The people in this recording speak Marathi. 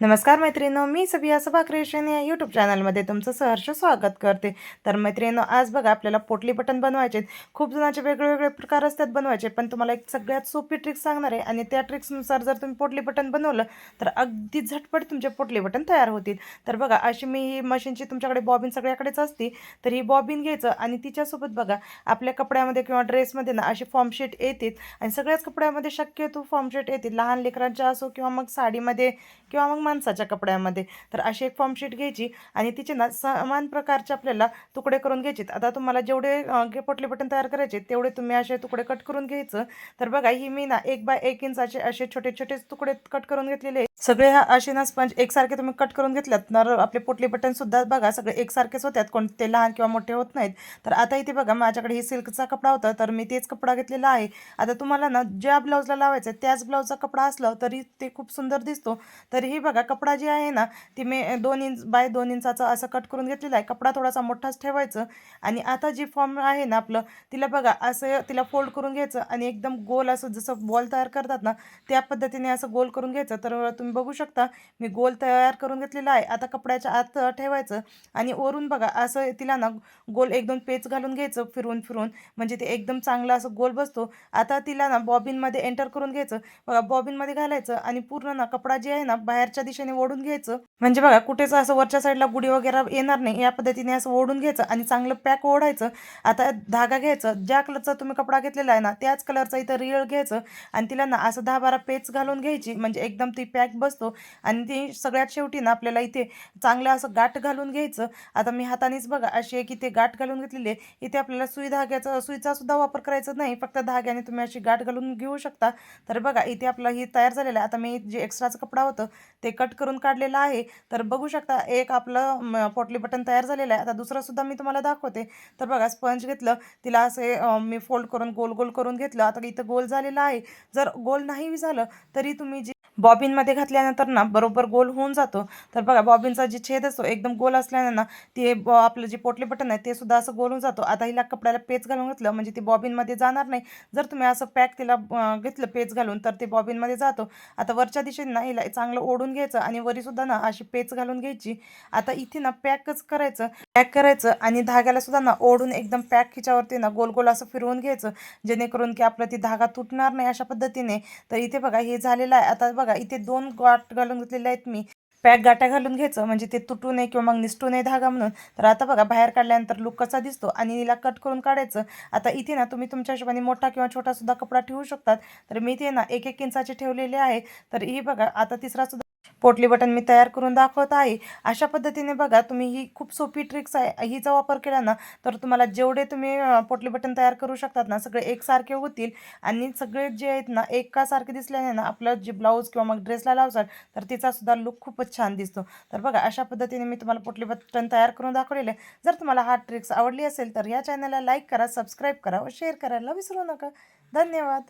नमस्कार मैत्रिणींनो मी सबिया सभा क्रिएशन या यूट्यूब चॅनलमध्ये तुमचं सहर्ष स्वागत करते. तर मैत्रिणींनो आज बघा आपल्याला पोटली बटन बनवायचे आहेत. खूप जणांचे वेगवेगळे प्रकार असतात बनवायचे पण तुम्हाला एक सगळ्यात सोपी ट्रिक सांगणार आहे. आणि त्या ट्रिक्सनुसार जर तुम्ही पोटली बटन बनवलं तर अगदी झटपट तुमचे पोटली बटन तयार होतील. तर बघा अशी मी ही मशीनची तुमच्याकडे बॉबिन सगळ्याकडेच असती तर ही बॉबिन घ्यायचं आणि तिच्यासोबत बघा आपल्या कपड्यामध्ये किंवा ड्रेसमध्ये ना अशी फॉर्मशीट येतील. आणि सगळ्याच कपड्यामध्ये शक्यतो फॉर्मशीट येतील. लहान लेकरांच्या असो किंवा मग साडीमध्ये किंवा मग माणसाच्या कपड्यामध्ये. तर अशी एक फॉर्मशीट घ्यायची आणि तिचे ना समान प्रकारचे आपल्याला तुकडे करून घ्यायचे. आता तुम्हाला जेवढे गे- पोटले बटन तयार करायचे तेवढे तुम्ही असे तुकडे कट करून घ्यायचं. तर बघा ही मी ना एक बाय एक इंचाचे असे छोटे छोटे तुकडे कट करून घेतलेले सगळे हा असे ना स्पंज एकसारखे तुम्ही कट करून घेतल्यात. तर आपले पोटले बटन सुद्धा बघा सगळे एकसारखेच होत्यात. कोणते लहान किंवा मोठे होत नाहीत. तर आता इथे बघा माझ्याकडे ही सिल्कचा कपडा होता तर मी तेच कपडा घेतलेला आहे. आता तुम्हाला ना ज्या ब्लाऊजला लावायचं आहे त्याच ब्लाऊजचा कपडा असला तरी ते खूप सुंदर दिसतो. तरीही बघा बघा कपडा जे आहे ना ती मी दोन इंच बाय दोन इंचाचा असं कट करून घेतलेला आहे. कपडा थोडासा मोठाच ठेवायचं आणि आता जी फॉर्म आहे ना आपलं तिला बघा असं तिला फोल्ड करून घ्यायचं आणि एकदम गोल असं जसं बॉल तयार करतात ना त्या पद्धतीने असं गोल करून घ्यायचं. तर तुम्ही बघू शकता मी गोल तयार करून घेतलेला आहे. आता कपड्याच्या आत ठेवायचं आणि वरून बघा असं तिला ना गोल एक दोन पेच घालून घ्यायचं फिरून फिरून म्हणजे ते एकदम चांगलं असं गोल बसतो. आता तिला ना बॉबिनमध्ये एंटर करून घ्यायचं. बघा बॉबिनमध्ये घालायचं आणि पूर्ण ना कपडा जे आहे ना बाहेरच्या दिशेने ओढून घ्यायचं. म्हणजे बघा कुठेच असं वरच्या साईडला गुढी वगैरे येणार नाही. या पद्धतीने असं ओढून घ्यायचं आणि चांगलं पॅक ओढायचं. आता धागा घ्यायचं. ज्या कलरचा तुम्ही कपडा घेतलेला आहे ना त्याच कलरचा इथं रिळ घ्यायचं आणि तिला ना असं दहा बारा पेच घालून घ्यायची. म्हणजे एकदम ती पॅक बसतो. आणि ती सगळ्यात शेवटी ना आपल्याला इथे चांगलं असं गाठ घालून घ्यायचं. आता मी हातानेच बघा अशी एक इथे गाठ घालून घेतलेली आहे. इथे आपल्याला सुई धाग्याचा सुईचा सुद्धा वापर करायचा नाही. फक्त धाग्याने तुम्ही अशी गाठ घालून घेऊ शकता. तर बघा इथे आपलं ही तयार झालेलं आहे. आता मी जे एक्स्ट्राचं कपडा होतं ते कट करून काढलेलं आहे. तर बघू शकता एक आपलं पोटली बटन तयार झालेलं आहे. आता दुसरं सुद्धा मी तुम्हाला दाखवते. तर बघा स्पंज घेतलं तिला असे मी फोल्ड करून गोल गोल करून घेतलं. आता इथं गोल झालेलं आहे. जर गोल नाही झालं तरी तुम्ही जी बॉबिनमध्ये घातल्यानंतर ना बरोबर गोल होऊन जातो. तर बघा बॉबिनचा जे छेद असतो एकदम गोल असल्यानं ना ते आपलं जे पोटले बटन आहे ते सुद्धा असं गोल होऊन जातो. आता हिला कपड्याला पेच घालून घेतलं म्हणजे ती बॉबिनमध्ये जाणार नाही. जर तुम्ही असं पॅक तिला घेतलं पेच घालून तर ते बॉबिनमध्ये जातो. आता वरच्या दिशेने ना हिला चांगलं ओढून घ्यायचं आणि वरीसुद्धा ना अशी पेच घालून घ्यायची. आता इथे ना पॅकच करायचं. पॅक करायचं आणि धाग्याला सुद्धा ना ओढून एकदम पॅक हिच्यावरती ना गोल गोल असं फिरवून घ्यायचं. जेणेकरून की आपलं ती धागा तुटणार नाही अशा पद्धतीने. तर इथे बघा हे झालेलं आहे. आता बघा इथे दोन गाठ घालून घेतलेले आहेत मी. पॅक गाठ्या घालून घ्यायचं म्हणजे ते तुटू नये किंवा मग निसटू नये धागा म्हणून. तर आता बघा बाहेर काढल्यानंतर लुक कसा दिसतो आणि हिला कट करून काढायचं. आता इथे ना तुम्ही तुमच्या हिशोबाने मोठा किंवा छोटा सुद्धा कपडा ठेवू शकतात. तर मी इथे ना एक एक इंचाचे ठेवलेले आहे. तर ही बघा आता तिसरासुद्धा पोटली बटन मी तयार करून दाखवत आहे. अशा पद्धतीने बघा तुम्ही ही खूप सोपी ट्रिक्स आहे. हिचा वापर केला ना तर तुम्हाला जेवढे तुम्ही पोटली बटन तयार करू शकतात ना सगळे एकसारखे होतील. आणि सगळे जे आहेत ना एकासारखे दिसल्याने ना आपलं जे ब्लाऊज किंवा मग ड्रेसला लावसाल तर तिचा सुद्धा लुक खूपच छान दिसतो. तर बघा अशा पद्धतीने मी तुम्हाला पोटली बटन तयार करून दाखवलेले जर तुम्हाला हा ट्रिक्स आवडली असेल तर या चॅनलला लाईक करा सबस्क्राईब करा व शेअर करायला विसरू नका धन्यवाद.